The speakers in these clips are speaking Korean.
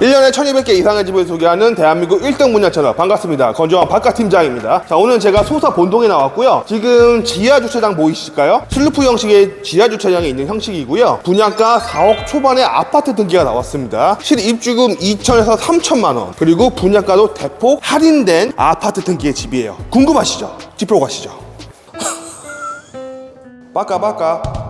1년에 1200개 이상의 집을 소개하는 대한민국 1등 문양 채널 반갑습니다. 건조한 바깥 팀장입니다. 자, 오늘 제가 소사 본동에 나왔고요. 지금 지하 주차장 보이실까요? 슬루프 형식의 지하 주차장이 있는 형식이고요. 분양가 4억 초반의 아파트 등기가 나왔습니다. 실입주금 2천에서 3천만 원. 그리고 분양가도 대폭 할인된 아파트 등기의 집이에요. 궁금하시죠? 집으로 가시죠. 빠까.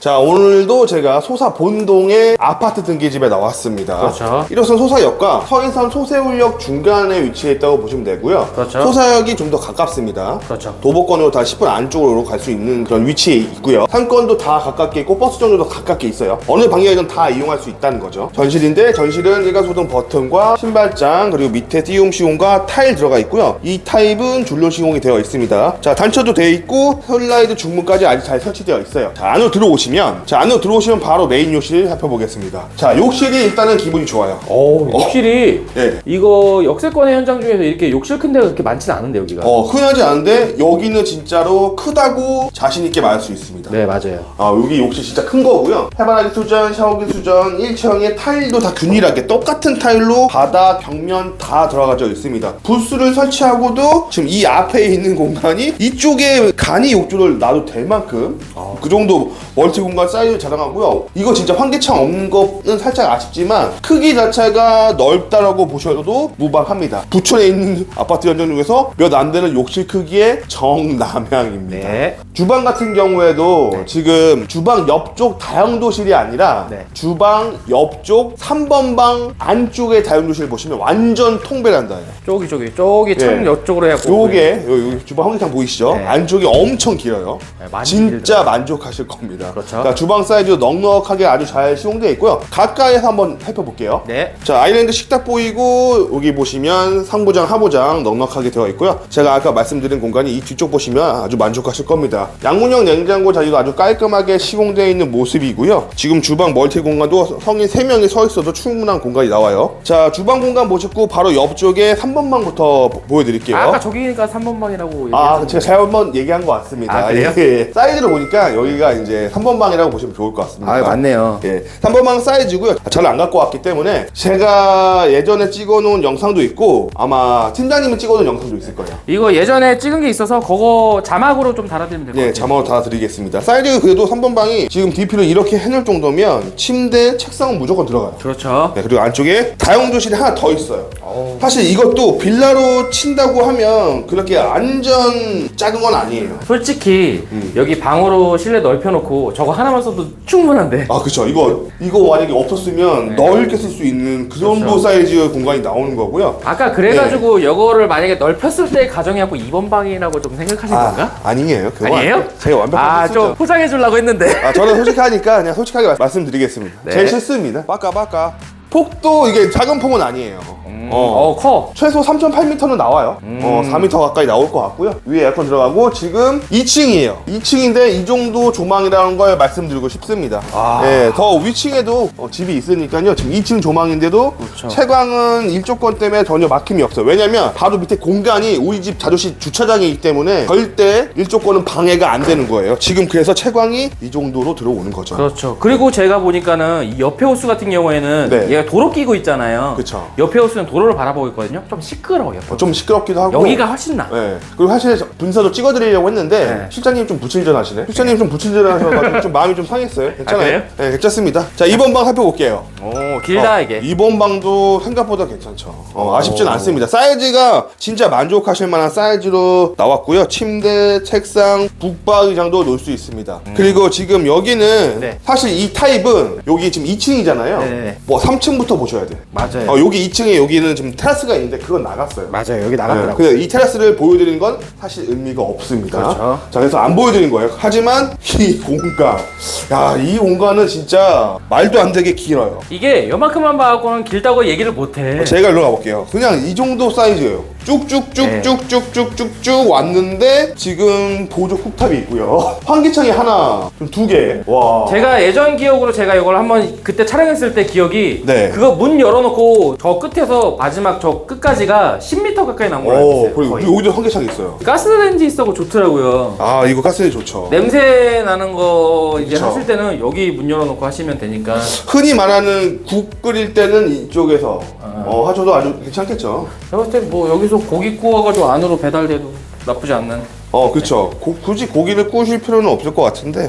자 오늘도 제가 소사 본동의 아파트 등기집에 나왔습니다. 그렇죠. 이것은 소사역과 서인선 소세울역 중간에 위치해 있다고 보시면 되고요. 그렇죠. 소사역이 좀 더 가깝습니다. 그렇죠. 도보권으로 다 10분 안쪽으로 갈 수 있는 그런 위치에 있고요. 상권도 다 가깝게 있고 버스 정류도 가깝게 있어요. 어느 방향이든 다 이용할 수 있다는 거죠. 전실인데 전실은 일가소등 버튼과 신발장 그리고 밑에 띄움 시공과 타일 들어가 있고요. 이 타입은 줄로 시공이 되어 있습니다. 자 단차도 되어 있고 슬라이드 중문까지 아주 잘 설치되어 있어요. 자 안으로 들어오시 면 자 안으로 들어오시면 바로 메인 욕실 살펴보겠습니다. 자 욕실이 일단은 기분이 좋아요. 오, 욕실이 네. 이거 역세권의 현장 중에서 이렇게 욕실 큰 데가 그렇게 많지는 않은데 여기가. 어 흔하지 않은데 여기는 진짜로 크다고 자신 있게 말할 수 있습니다. 네 맞아요. 아 여기 욕실 진짜 큰 거고요 해바라기 수전, 샤워기 수전, 1층에 타일도 다 균일하게 똑같은 타일로 바닥, 벽면 다 들어가져 있습니다 부스를 설치하고도 지금 이 앞에 있는 공간이 이쪽에 간이 욕조를 놔도 될 만큼 그 정도 멀티 공간 사이즈 자랑하고요 이거 진짜 환기창 없는 거는 살짝 아쉽지만 크기 자체가 넓다라고 보셔도 무방합니다 부천에 있는 아파트 현장 중에서 몇 안 되는 욕실 크기의 정남향입니다 네. 주방 같은 경우에도 지금 주방 옆쪽 다용도실이 아니라 네. 주방 옆쪽 3번 방 안쪽에 다용도실 보시면 완전 통베란다예요. 저기 저기 저기 창 예. 옆쪽으로 해갖고. 요게 요, 요 주방 환기창 보이시죠? 네. 안쪽이 엄청 길어요. 네, 많이 진짜 길더라고요. 만족하실 겁니다. 그렇죠. 그러니까 주방 사이즈도 넉넉하게 아주 잘 시공되어 있고요. 가까이에서 한번 살펴볼게요. 네. 자 아일랜드 식탁 보이고 여기 보시면 상부장 하부장 넉넉하게 되어 있고요 제가 아까 말씀드린 공간이 이 뒤쪽 보시면 아주 만족하실 겁니다 양문형 냉장고 자리도 아주 깔끔하게 시공되어 있는 모습이고요 지금 주방 멀티 공간도 성인 3명이 서 있어도 충분한 공간이 나와요 자 주방 공간 보셨고 바로 옆쪽에 3번 방부터 보여드릴게요 아, 아까 저기니까 3번 방이라고. 아, 얘기했던 제가 잘못 얘기한 것 같습니다. 아, 그래요? 예, 사이즈를 보니까 여기가 이제 3번 방이라고 보시면 좋을 것 같습니다. 아, 맞네요. 예, 3번 방 사이즈고요. 잘 안 갖고 왔기 때문에 제가 예전에 찍어놓은 영상도 있고 아마 팀장님이 찍어놓은 영상도 있을 거예요. 이거 예전에 찍은 게 있어서 그거 자막으로 좀 달아드리면 될 것 예, 같아요. 자막으로 다 드리겠습니다. 사이즈 그래도 3번 방이 지금 DP를 이렇게 해놓을 정도면 침대, 책상은 무조건 들어가요. 그렇죠. 네, 그리고 안쪽에 다용도실이 하나 더 있어요. 사실 이것도 빌라로 친다고 하면 그렇게 완전 작은 건 아니에요. 솔직히 음. 여기 방으로 실내 넓혀놓고 저거 하나만 써도 충분한데. 아 그쵸 이거 이거 만약에 없었으면 넓게 쓸 수 있는 그 정도 그렇죠. 사이즈의 공간이 나오는 거고요 아까 그래가지고 이거를 만약에 넓혔을 때 가정해갖고 2번 방이라고 좀 생각하신 건가? 아, 아니에요 그거 아니에요? 제가 완벽하게 아, 쓰죠 좀 포장해 주려고 했는데. 아 저는 솔직하니까 그냥 솔직하게 말- 말씀드리겠습니다 네. 제일 싫습니다 빠까 빠까 폭도 이게 작은 폭은 아니에요 어. 어, 커. 최소 3.8m는 나와요. 어, 4m 가까이 나올 것 같고요. 위에 에어컨 들어가고 지금 2층이에요. 2층인데 이 정도 조망이라는 걸 말씀드리고 싶습니다. 아. 예, 더 위층에도 어, 집이 있으니까요. 지금 2층 조망인데도 그렇죠. 채광은 일조권 때문에 전혀 막힘이 없어요. 왜냐면 바로 밑에 공간이 우리 집 자주식 주차장이기 때문에 절대 일조권은 방해가 안 되는 거예요. 지금 그래서 채광이 이 정도로 들어오는 거죠. 그렇죠. 그리고 제가 보니까는 이 옆에 호수 같은 경우에는 네. 얘가 도로 끼고 있잖아요. 그쵸. 옆에 호수는 도로를 바라보고 있거든요. 좀 시끄러워요. 어, 좀 시끄럽기도 하고 여기가 훨씬 나. 네. 그리고 사실 저- 분사도 찍어드리려고 했는데 네. 실장님 좀 부친절하시네. 실장님 좀 부친절하셔가지고 좀 마음이 좀 상했어요. 괜찮아요. 그래요? 네, 괜찮습니다. 자, 2번 방 살펴볼게요. 오, 길다 어, 이게. 2번 방도 생각보다 괜찮죠. 어, 아쉽진 않습니다. 사이즈가 진짜 만족하실 만한 사이즈로 나왔고요. 침대, 책상, 북박 의장도 놓을 수 있습니다. 그리고 지금 여기는 음. 네. 사실 이 타입은 여기 지금 2층이잖아요. 네네네. 뭐 3층 부터 보셔야 돼요. 맞아요. 어, 여기 2층에 여기는 지금 테라스가 있는데 그건 나갔어요. 맞아요. 여기 네, 그이 테라스를 보여드리는 건 사실 의미가 없습니다. 그렇죠. 자, 그래서 안 보여드린 거예요. 하지만 이 공간, 야, 이 공간은 진짜 말도 안 되게 길어요. 이게 요만큼만 봐갖고는 길다고 얘기를 못해. 제가 일로 가볼게요. 그냥 이 정도 사이즈예요. 쭉쭉쭉쭉쭉쭉쭉쭉 왔는데 지금 보조 쿡탑이 있고요. 환기창이 하나, 좀 두 개. 와. 제가 예전 기억으로 제가 이걸 한번 그때 촬영했을 때 기억이 네. 그거 문 열어놓고 저 끝에서 마지막 저 끝까지가 10m 가까이 나온 걸로 알고 오, 있어요. 그리고 거의. 여기도 환기창이 있어요. 가스레인지 있어고 좋더라고요. 아, 이거 가스레인지 좋죠. 냄새 나는 거 이제 그쵸. 하실 때는 여기 문 열어놓고 하시면 되니까 흔히 말하는 국 끓일 때는 이쪽에서 어, 하셔도 아주 괜찮겠죠. 제가 봤을 때뭐 여기서 고기 구워가지고 안으로 배달돼도 나쁘지 않는 어, 그렇죠. 고- 굳이 고기를 구우실 필요는 없을 것 같은데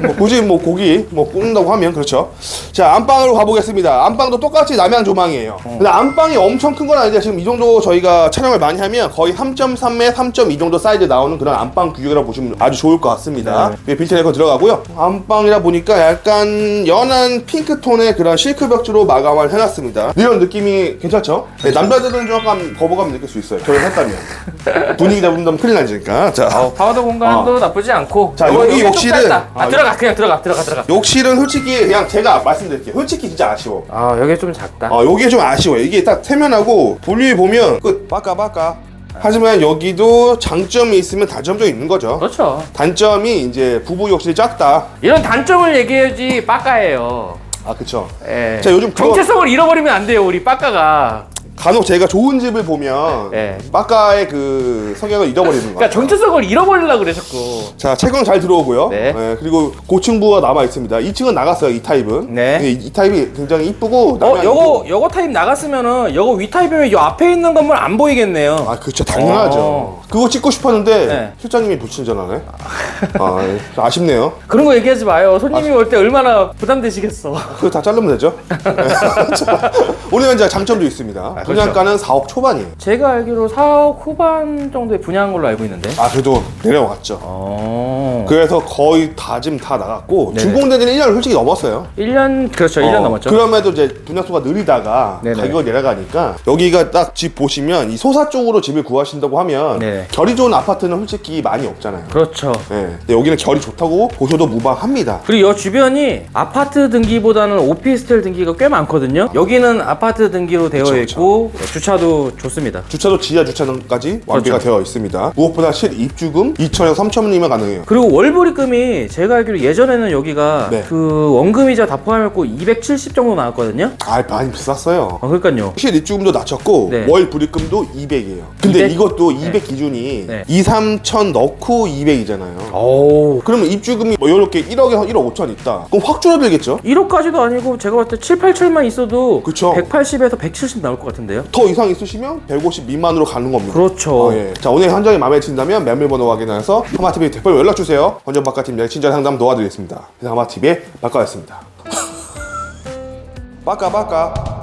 뭐 굳이 뭐 고기 뭐 굽는다고 하면 그렇죠. 자, 안방으로 가보겠습니다. 안방도 똑같이 남양 조망이에요. 근데 안방이 엄청 큰 건 아닌데 지금 이 정도 저희가 촬영을 많이 하면 거의 3.3에 3.2 정도 사이즈 나오는 그런 안방 규격이라고 보시면 아주 좋을 것 같습니다. 네. 빌트 에어컨 들어가고요. 안방이라 보니까 약간 연한 핑크톤의 그런 실크 벽지로 마감을 해놨습니다. 이런 느낌이 괜찮죠? 네, 남자들은 좀 약간 거부감 느낄 수 있어요. 저희 했다면 분위기 잡으면 큰일 나니까. 자, 파우더 공간도 나쁘지 않고 자, 이거- 여기 좀 욕실은- 짧다. 아, 아, 들어가 그냥 들어가 들어가 들어가 욕실은 솔직히 그냥 제가 말씀드릴게요. 솔직히 진짜 아쉬워. 아 여기 좀 작다 어, 여기 좀 아쉬워요. 이게 딱 세면하고 볼일 보면 끝. 빠까 빠까. 하지만 여기도 장점이 있으면 단점도 있는 거죠. 그렇죠 단점이 이제 부부 욕실이 작다. 이런 단점을 얘기해야지 빠까예요 아, 그쵸. 예. 자, 요즘 그거- 정체성을 잃어버리면 안 돼요 우리 빠까가 간혹 제가 좋은 집을 보면 예. 빠까의 그 성향을 잃어버리는 거예요. 그러니까 정체성을 잃어버리려고 그래 자꾸 자, 채광 잘 들어오고요. 네. 예, 그리고 고층부가 남아 있습니다. 2층은 나갔어요, 이 타입은. 네. 이, 이 타입이 굉장히 이쁘고. 어 남양이 요거 요거 타입 나갔으면은 요거 위 타입이면 요 앞에 있는 건물 안 보이겠네요 아, 그렇죠. 당연하죠. 어. 그거 찍고 싶었는데 네. 실장님이 불친절하네. 아, 예. 좀 아쉽네요. 그런 거 얘기하지 마요 손님이 올 때 얼마나 부담되시겠어 그거 다 자르면 되죠. 네. 자, 오늘 현재 장점도 있습니다. 분양가는 4억 초반이에요. 제가 알기로 4억 후반 정도에 분양한 걸로 알고 있는데 아, 그래도 내려왔죠. 어... 그래서 거의 다 지금 다 나갔고 네네. 준공된 지는 1년 솔직히 넘었어요. 1년 그렇죠 1년 어, 넘었죠 그럼에도 이제 분양수가 느리다가 네네. 가격이 내려가니까 여기가 딱 집 보시면 이 소사 쪽으로 집을 구하신다고 하면 네. 결이 좋은 아파트는 솔직히 많이 없잖아요. 그렇죠 네. 근데 여기는 결이 좋다고 보셔도 무방합니다. 그리고 이 주변이 아파트 등기보다는 오피스텔 등기가 꽤 많거든요. 여기는 아파트 등기로 되어 그쵸, 있고 주차도 좋습니다. 주차도 지하 주차장까지 완비가 그렇죠. 되어 있습니다. 무엇보다 실 입주금 2천에서 3천이면 가능해요. 그리고 월불입금이 제가 알기로 예전에는 여기가 네. 그 원금이자 다 포함했고 270 정도 나왔거든요. 아 많이 비쌌어요. 아, 그러니까요. 실 입주금도 낮췄고 네. 월 불입금도 200이에요. 근데 200? 이것도 200 기준이 네. 2, 3천 넣고 200이잖아요. 오. 그러면 입주금이 뭐 이렇게 1억에서 1억 5천 있다. 그럼 확 줄어들겠죠? 1억까지도 아니고 제가 봤을 때 7, 8천만 있어도 그쵸. 180에서 170 나올 것 같은데요. 더 이상 있으시면 150 미만으로 가는 겁니다. 그렇죠. 어, 예. 자 오늘 현장이 마음에 든다면 매물번호 확인해서 하마TV 대표로 연락 주세요. 안녕하세요. 건전바깥팀 멸친전 상담 도와드리겠습니다. 대상마TV의 바카였습니다. 바까 바까.